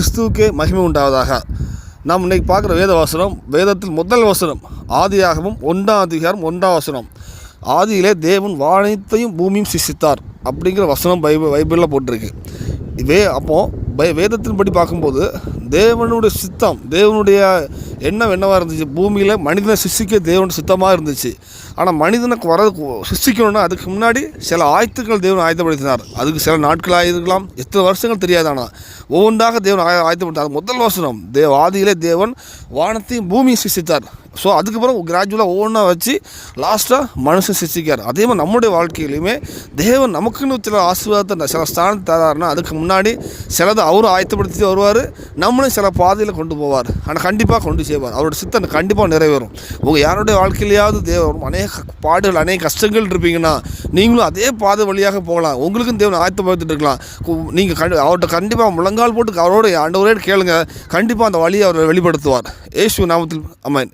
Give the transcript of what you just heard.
கிறிஸ்துவுக்கே மகிமை உண்டாவதாக. நாம் இன்னைக்கு பார்க்குற வேத வசனம் வேதத்தில் முதல் வசனம் ஆதியாகவும் ஒன்றாம் அதிகாரம் ஒன்றாம் வசனம். ஆதியிலே தேவன் வானத்தையும் பூமியும் சிசித்தார் அப்படிங்கிற வசனம் பைபிள் பைபிளில் போட்டிருக்கு. இதே அப்போது பை வேதத்தின்படி பார்க்கும்போது தேவனுடைய சித்தம் தேவனுடைய எண்ணம் என்னவாக இருந்துச்சு? பூமியில் மனிதனை சிருஷ்டிக்க தேவன் சுத்தமாக இருந்துச்சு. ஆனால் மனிதனுக்கு வர சிருஷ்டிக்கணும்னா அதுக்கு முன்னாடி சில ஆயத்துக்கள் தேவன் ஆயத்தப்படுத்தினார். அதுக்கு சில நாட்கள் ஆயிருக்கலாம் எத்தனை வருஷங்கள் தெரியாது ஆனால் ஒவ்வொன்றாக தேவன் ஆய ஆயத்தப்படுத்தார் முதல் வசனம் தேவ ஆதியிலே தேவன் வானத்தையும் பூமியும் சிருஷ்டித்தார். ஸோ அதுக்கப்புறம் கிராஜுவலாக ஒவ்வொன்றா வச்சு லாஸ்ட்டாக மனுஷன் சிருஷ்டிக்கார் அதே மாதிரி நம்முடைய வாழ்க்கையிலையுமே தேவன் நமக்குன்னு சில ஆசீர்வாதத்தை சில ஸ்தானத்தை தராருன்னா அதுக்கு முன்னாடி சிலதை அவரும் ஆயத்தப்படுத்தி வருவார். நம்மளும் சில பாதையில் கொண்டு போவார். ஆனால் கண்டிப்பாக கொண்டு செய்வார். அவரோட சித்தம் கண்டிப்பாக நிறைவேறும். உங்கள் யாருடைய வாழ்க்கையிலையாவது தேவரும் அநேக பாடுகள் அநேக கஷ்டங்கள் இருப்பீங்கன்னா நீங்களும் அதே பாதை வழியாக போகலாம். உங்களுக்கும் தேவன் ஆயத்தப்படுத்திட்டு இருக்கலாம். நீங்கள் கண்டு அவர்கிட்ட கண்டிப்பாக முழங்கால் போட்டு அவரோட ஆண்டவரே கேளுங்க. கண்டிப்பாக அந்த வழியை அவர் வெளிப்படுத்துவார். ஏசு நாமத்தில் அம்மன்